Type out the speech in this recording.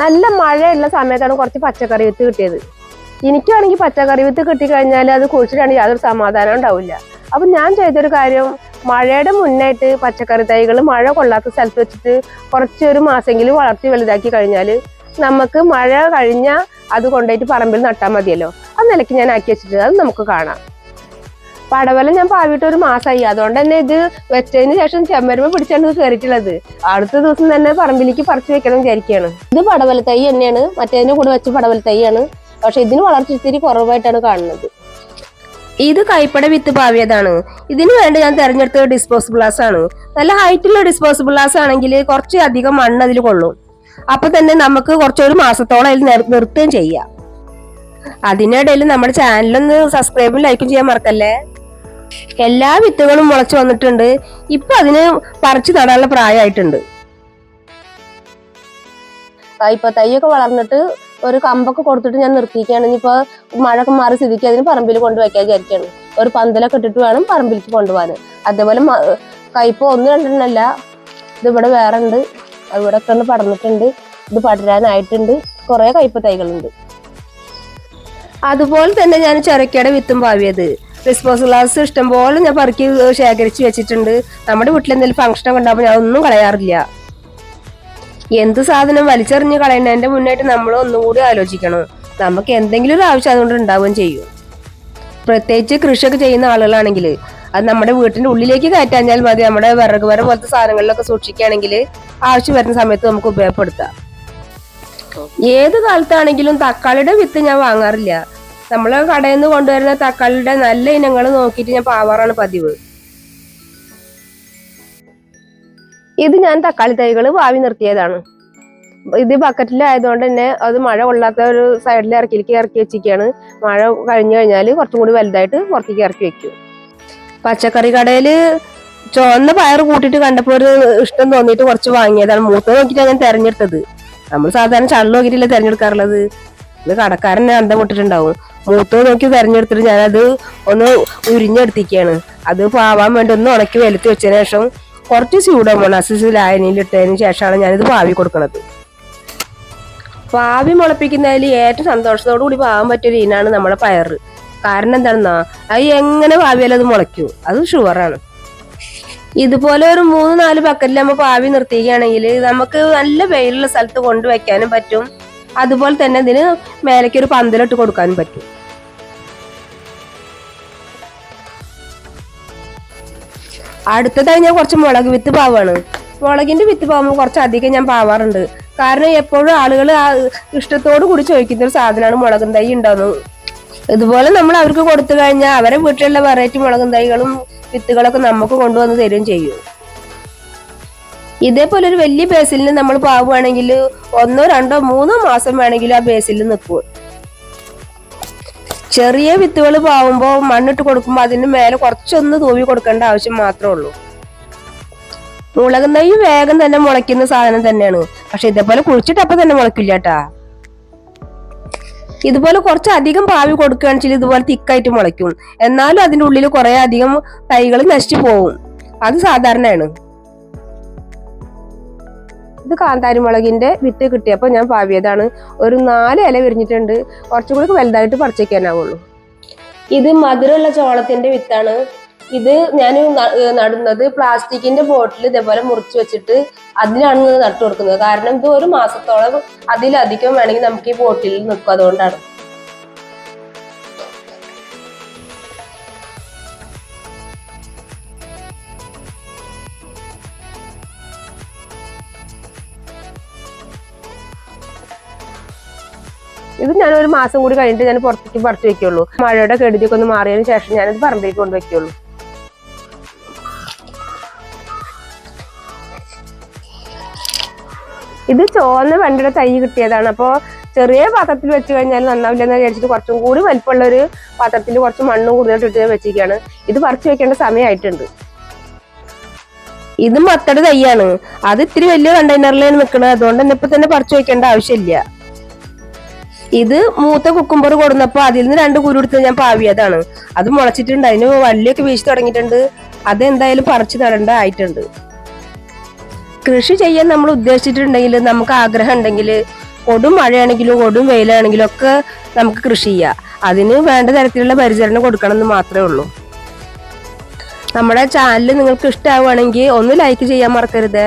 നല്ല മഴയുള്ള സമയത്താണ് കുറച്ച് പച്ചക്കറി വിത്ത് കിട്ടിയത്. എനിക്കാണെങ്കിൽ പച്ചക്കറി വിത്ത് കിട്ടിക്കഴിഞ്ഞാൽ അത് കുഴിച്ചിട്ടാണെങ്കിൽ യാതൊരു സമാധാനം ഉണ്ടാവില്ല. അപ്പൊ ഞാൻ ചെയ്തൊരു കാര്യം മഴയുടെ മുന്നായിട്ട് പച്ചക്കറി തൈകൾ മഴ കൊള്ളാത്ത സ്ഥലത്ത് വെച്ചിട്ട് കുറച്ച് ഒരു മാസമെങ്കിലും വളർത്തി വലുതാക്കി കഴിഞ്ഞാൽ നമുക്ക് മഴ കഴിഞ്ഞാൽ അത് കൊണ്ടുപോയിട്ട് പറമ്പിൽ നട്ടാൽ മതിയല്ലോ. അത് നിലയ്ക്ക് ഞാൻ ആക്കി വെച്ചിട്ട് അത് നമുക്ക് കാണാം. പടവലം ഞാൻ പാവിട്ട് ഒരു മാസമായി അതുകൊണ്ട് തന്നെ ഇത് വെച്ചതിന് ശേഷം ചെമ്മരുമ പിടിച്ചാണ് കയറിയിട്ടുള്ളത് അടുത്ത ദിവസം തന്നെ പറമ്പിലേക്ക് പറിച്ചു വെക്കണം വിചാരിക്കുകയാണ്. ഇത് പടവല തൈ തന്നെയാണ്. മറ്റേതിന്റെ കൂടെ വെച്ച പടവല തൈയാണ്. പക്ഷെ ഇതിന് വളർച്ച ഇത്തിരി കുറവായിട്ടാണ് കാണുന്നത്. ഇത് കൈപ്പട വിത്ത് പാവിയതാണ്. ഇതിന് വേണ്ടി ഞാൻ തിരഞ്ഞെടുത്ത ഡിസ്പോസിബിൾ ഗ്ലാസ് ആണ്. നല്ല ഹൈറ്റുള്ള ഡിസ്പോസിബിൾ ഗ്ലാസ് ആണെങ്കിൽ കുറച്ച് അധികം മണ്ണ് അതിൽ കൊള്ളും. അപ്പൊ തന്നെ നമുക്ക് കുറച്ചൊരു മാസത്തോളം അതിൽ നിർത്തുകയും ചെയ്യാം. അതിനിടയിൽ നമ്മുടെ ചാനലൊന്ന് സബ്സ്ക്രൈബും ലൈക്കും ചെയ്യാൻ മറക്കല്ലേ? എല്ലാ വിത്തുകളും മുളച്ചു വന്നിട്ടുണ്ട്. ഇപ്പൊ അതിന് പറിച്ചു നടാനുള്ള പ്രായമായിട്ടുണ്ട്. ഇപ്പൊ തൈയൊക്കെ വളർന്നിട്ട് ഒരു കമ്പൊക്കെ കൊടുത്തിട്ട് ഞാൻ നിർത്തിയിരിക്കുകയാണ്. ഇനിയിപ്പോ മഴയൊക്കെ മാറി സ്ഥിതിക്ക് അതിന് പറമ്പിൽ കൊണ്ടുവയ്ക്കാൻ വിചാരിക്കുകയാണ്. ഒരു പന്തലൊക്കെ ഇട്ടിട്ട് വേണം പറമ്പിലേക്ക് കൊണ്ടുപോകാൻ. അതേപോലെ കയ്പ ഒന്ന് രണ്ടെണ്ണല്ല ഇത് ഇവിടെ വേറെ ഉണ്ട് ഇവിടെ ഒക്കെ ഒന്ന് പടർന്നിട്ടുണ്ട്. ഇത് പടരാനായിട്ടുണ്ട്. കുറെ കയ്പ തൈകളുണ്ട്. അതുപോലെ തന്നെ ഞാൻ ചൊരക്കയുടെ വിത്തും പാവിയത്. ഡിസ്പോസൽ ഗ്ലാസ് ഇഷ്ടംപോലെ ഞാൻ പറക്കി ശേഖരിച്ച് വെച്ചിട്ടുണ്ട്. നമ്മുടെ വീട്ടിൽ എന്തെങ്കിലും ഫംഗ്ഷൻ കണ്ടപ്പോൾ ഉണ്ടാകുമ്പോൾ ഞാൻ ഒന്നും കളയാറില്ല. എന്ത് സാധനം വലിച്ചെറിഞ്ഞ് കളയുന്നതിന്റെ മുന്നായിട്ട് നമ്മൾ ഒന്നും കൂടി ആലോചിക്കണം. നമുക്ക് എന്തെങ്കിലും ഒരു ആവശ്യം അതുകൊണ്ട് ഉണ്ടാവുകയും ചെയ്യും. പ്രത്യേകിച്ച് കൃഷിയൊക്കെ ചെയ്യുന്ന ആളുകളാണെങ്കിൽ അത് നമ്മുടെ വീട്ടിന്റെ ഉള്ളിലേക്ക് കയറ്റാഞ്ഞാൽ മതി. നമ്മുടെ വിറക് വര പോലത്തെ സാധനങ്ങളിലൊക്കെ സൂക്ഷിക്കുകയാണെങ്കിൽ ആവശ്യം വരുന്ന സമയത്ത് നമുക്ക് ഉപയോഗപ്പെടുത്താം. ഏത് കാലത്താണെങ്കിലും തക്കാളിയുടെ വിത്ത് ഞാൻ വാങ്ങാറില്ല. നമ്മൾ കടയിൽ നിന്ന് കൊണ്ടുവരുന്ന തക്കാളിയുടെ നല്ല ഇനങ്ങൾ നോക്കിയിട്ട് ഞാൻ പാവാറാണ് പതിവ്. ഇത് ഞാൻ തക്കാളി തൈകൾ വാവി നിർത്തിയതാണ്. ഇത് ബക്കറ്റിലായതുകൊണ്ട് തന്നെ അത് മഴ കൊള്ളാത്ത ഒരു സൈഡിൽ ഇറക്കിലേക്ക് ഇറക്കി വെച്ചിരിക്കുകയാണ്. മഴ കഴിഞ്ഞു കഴിഞ്ഞാൽ കുറച്ചും കൂടി വലുതായിട്ട് പുറത്തേക്ക് ഇറക്കി വെക്കും. പച്ചക്കറി കടയിൽ ചുവന്ന പയർ കൂട്ടിയിട്ട് കണ്ടപ്പോൾ ഒരു ഇഷ്ടം തോന്നിയിട്ട് കുറച്ച് വാങ്ങിയതാണ്. മൂത്ത നോക്കിയിട്ടാണ് ഞാൻ തെരഞ്ഞെടുത്തത്. നമ്മൾ സാധാരണ ചള്ളു നോക്കിയിട്ടില്ല തിരഞ്ഞെടുക്കാറുള്ളത്. ഇത് കടക്കാരനെ അന്തം വിട്ടിട്ടുണ്ടാവും. മൂത്തത് നോക്കി തെരഞ്ഞെടുത്തിട്ട് ഞാനത് ഒന്ന് ഉരിഞ്ഞെടുത്തിരിക്കുകയാണ് അത് പാവാൻ വേണ്ടി ഒന്ന് ഉണക്കി വെലുത്തി വെച്ചതിന് ശേഷം കുറച്ച് സ്യൂഡോമോണാസിസ് ലായനിയിൽ ഇട്ടതിന് ശേഷമാണ് ഞാനിത് പാവി കൊടുക്കുന്നത് പാവി മുളപ്പിക്കുന്നതിൽ ഏറ്റവും സന്തോഷത്തോടു കൂടി പാവാൻ പറ്റിയ ഇനാണ് നമ്മുടെ പയർ കാരണം എന്താണെന്നാ അത് എങ്ങനെ പാവിയാലും അത് മുളയ്ക്കൂ. അത് ഷുവറാണ്. ഇതുപോലെ ഒരു മൂന്ന് നാല് ബക്കറ്റിൽ നമ്മൾ പാവി നിർത്തിക്കുകയാണെങ്കിൽ നമുക്ക് നല്ല വെയിലുള്ള സ്ഥലത്ത് കൊണ്ടുവയ്ക്കാനും പറ്റും. അതുപോലെ തന്നെ ഇതിന് മേലേക്ക് ഒരു പന്തലിട്ട് കൊടുക്കാനും പറ്റും. അടുത്തതായി ഞാൻ കുറച്ച് മുളക് വിത്ത് പാവാണ്. മുളകിന്റെ വിത്ത് പാവുമ്പോൾ കുറച്ച് അധികം ഞാൻ പാവാറുണ്ട്. കാരണം എപ്പോഴും ആളുകൾ ഇഷ്ടത്തോടു കൂടി ചോദിക്കുന്ന ഒരു സാധനമാണ് മുളകും തൈ ഉണ്ടാവുന്നത്. ഇതുപോലെ നമ്മൾ അവർക്ക് കൊടുത്തു കഴിഞ്ഞാൽ അവരെ വീട്ടിലുള്ള വെറൈറ്റി മുളകും തൈകളും വിത്തുകളൊക്കെ നമുക്ക് കൊണ്ടുവന്ന് തരുകയും ചെയ്യും. ഇതേപോലെ ഒരു വലിയ ബേസിലിന് നമ്മൾ പാവുകയാണെങ്കിൽ ഒന്നോ രണ്ടോ മൂന്നോ മാസം വേണമെങ്കിലും ആ ബേസിൽ നിൽക്കും. ചെറിയ വിത്തുകൾ പാവുമ്പോൾ മണ്ണിട്ട് കൊടുക്കുമ്പോൾ അതിന് മേലെ കുറച്ചൊന്ന് തൂവി കൊടുക്കേണ്ട ആവശ്യം മാത്രമേ ഉള്ളൂ. മുളക് നെയ്യ് വേഗം തന്നെ മുളയ്ക്കുന്ന സാധനം തന്നെയാണ്. പക്ഷെ ഇതേപോലെ കുഴിച്ചിട്ട് തന്നെ മുളക്കില്ല കേട്ടാ. ഇതുപോലെ കുറച്ച് അധികം പാവി കൊടുക്കുകയാണെന്ന് വെച്ചാൽ ഇതുപോലെ തിക്കായിട്ട് മുളയ്ക്കും. എന്നാലും അതിന്റെ ഉള്ളിൽ കുറെ അധികം തൈകൾ നശിച്ചു പോവും. അത് സാധാരണയാണ്. ഇത് കാന്താരി മുളകിന്റെ വിത്ത് കിട്ടിയപ്പോൾ ഞാൻ പാവിയതാണ്. ഒരു നാല് ഇല വിരിഞ്ഞിട്ടുണ്ട്. കുറച്ചും കൂടി വലുതായിട്ട് പറിച്ചേക്കാനാവുള്ളൂ. ഇത് മധുരമുള്ള ചോളത്തിന്റെ വിത്താണ്. ഇത് ഞാൻ നടുന്നത് പ്ലാസ്റ്റിക്കിന്റെ ബോട്ടിൽ ഇതേപോലെ മുറിച്ച് വെച്ചിട്ട് അതിലാണ് നട്ടു കൊടുക്കുന്നത്. കാരണം ഇത് ഒരു മാസത്തോളം അതിലധികം വേണമെങ്കിൽ നമുക്ക് ഈ ബോട്ടിൽ നിൽക്കും. അതുകൊണ്ടാണ്. ഇത് ഞാൻ ഒരു മാസം കൂടി കഴിഞ്ഞിട്ട് ഞാൻ പുറത്തേക്ക് പറിച്ചു വെക്കുള്ളൂ. മഴയുടെ കെടുതിയൊക്കെ ഒന്ന് മാറിയതിന് ശേഷം ഞാനത് പറമ്പിലേക്ക് കൊണ്ട് വെക്കുള്ളൂ. ഇത് ചോന്ന വെണ്ടയുടെ തൈ കിട്ടിയതാണ്. അപ്പോൾ ചെറിയ പാത്രത്തിൽ വെച്ച് കഴിഞ്ഞാൽ നന്നാവില്ല എന്ന് വിചാരിച്ചിട്ട് കുറച്ചും കൂടി വലിപ്പമുള്ള ഒരു പാത്രത്തിൽ കുറച്ച് മണ്ണും കൂടുതലിട്ടിട്ട് വെച്ചിരിക്കുകയാണ്. ഇത് പറിച്ചു വെക്കേണ്ട സമയമായിട്ടുണ്ട്. ഇത് മത്തയുടെ തൈയാണ്. അത് ഇത്തിരി വലിയ കണ്ടെയ്നറിലാണ് നിൽക്കുന്നത്. അതുകൊണ്ട് തന്നെ ഇപ്പൊ തന്നെ പറിച്ചു വെക്കേണ്ട ആവശ്യമില്ല. ഇത് മൂത്ത കുക്കുംബർ കൊടുന്നപ്പോ അതിൽ നിന്ന് രണ്ട് കുരു എടുത്ത് ഞാൻ പാവിയതാണ്. അത് മുളച്ചിട്ടുണ്ട്. അതിന് വള്ളിയൊക്കെ വീശി തുടങ്ങിയിട്ടുണ്ട്. അതെന്തായാലും പറിച്ചു നടേണ്ട ആയിട്ടുണ്ട് കൃഷി ചെയ്യാൻ നമ്മൾ ഉദ്ദേശിച്ചിട്ടുണ്ടെങ്കിൽ നമുക്ക് ആഗ്രഹം ഉണ്ടെങ്കിൽ കൊടും മഴയാണെങ്കിലും കൊടും വെയിലാണെങ്കിലും ഒക്കെ നമുക്ക് കൃഷി ചെയ്യാം. അതിന് വേണ്ട തരത്തിലുള്ള പരിചരണം കൊടുക്കണം എന്ന് മാത്രമേ ഉള്ളൂ. നമ്മുടെ ചാനൽ നിങ്ങൾക്ക് ഇഷ്ടമാവുകയാണെങ്കിൽ ഒന്ന് ലൈക്ക് ചെയ്യാൻ മറക്കരുത്.